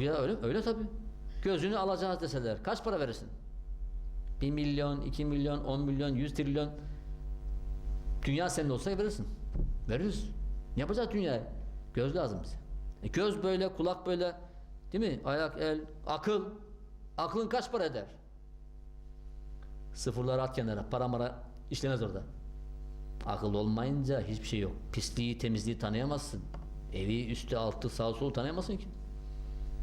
Ya öyle öyle tabii. Gözünü alacağız deseler kaç para verirsin? 1 milyon, 2 milyon, 10 milyon, 100 trilyon. Dünya senin olsa verirsin. Veririz. Ne yapacağız dünyaya? Göz lazım bize. E göz böyle, kulak böyle. Değil mi? Ayak, el, akıl. Aklın kaç para eder? Sıfırları at kenara. Para mara işlemez orada. Akıl olmayınca hiçbir şey yok. Pisliği, temizliği tanıyamazsın. Evi, üstü, altı, sağ solu tanıyamazsın ki.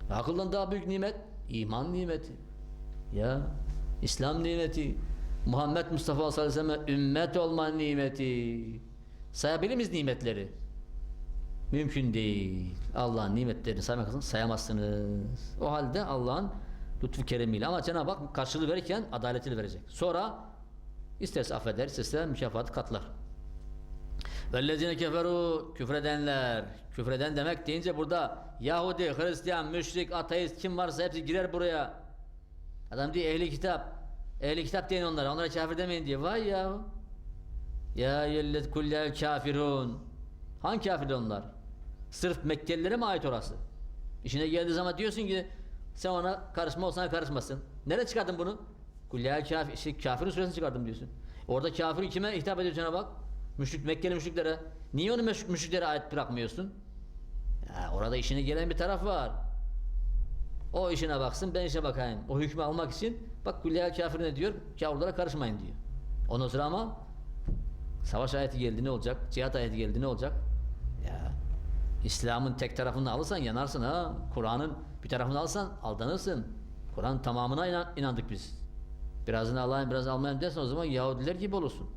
Akıldan daha büyük nimet iman nimeti. Ya İslam nimeti. Muhammed Mustafa sallallahu aleyhi ve sellem ümmet olma nimeti. Sayabilir miyiz nimetleri? Mümkün değil. Allah'ın nimetlerini saymakasın sayamazsınız. O halde Allah'ın lütfu keremiyle ama Cenab-ı Hak karşılığı verirken adaletiyle verecek. Sonra isterse affeder, isterse mükafatı katlar. Vellezine keferu küfredenler. Küfreden demek deyince burada Yahudi, Hristiyan, müşrik, ateist kim varsa hepsi girer buraya. Adam diyor ehli kitap. Ehli kitap deyin onlara. Onlara kafir demeyin diye. Vay ya. Ya yellet kullel kafirun. Hangi kafir onlar? Sırf Mekkelilere mi ait orası? İşine geldiği zaman diyorsun ki sen ona karışma olsana karışmasın. Nereye çıkardın bunu? Kullel kafir, şey, kafirin suresini çıkardım diyorsun. Orada kafir kime hitap ediyor Cenab-ı Hak? Müşrik, Mekkeli müşriklere. Niye onu müşriklere ait bırakmıyorsun? Ya orada işine gelen bir taraf var. O işine baksın ben işe bakayım. O hükmü almak için bak kulliyel kafir ne diyor? Kavurlara karışmayın diyor. Ondan sonra ama savaş ayeti geldi ne olacak? Cihat ayeti geldi ne olacak? Ya İslam'ın tek tarafını alırsan yanarsın ha. Kur'an'ın bir tarafını alırsan aldanırsın. Kur'an tamamına inan- inandık biz. Birazını alayım biraz almayayım dersen o zaman Yahudiler gibi olursun.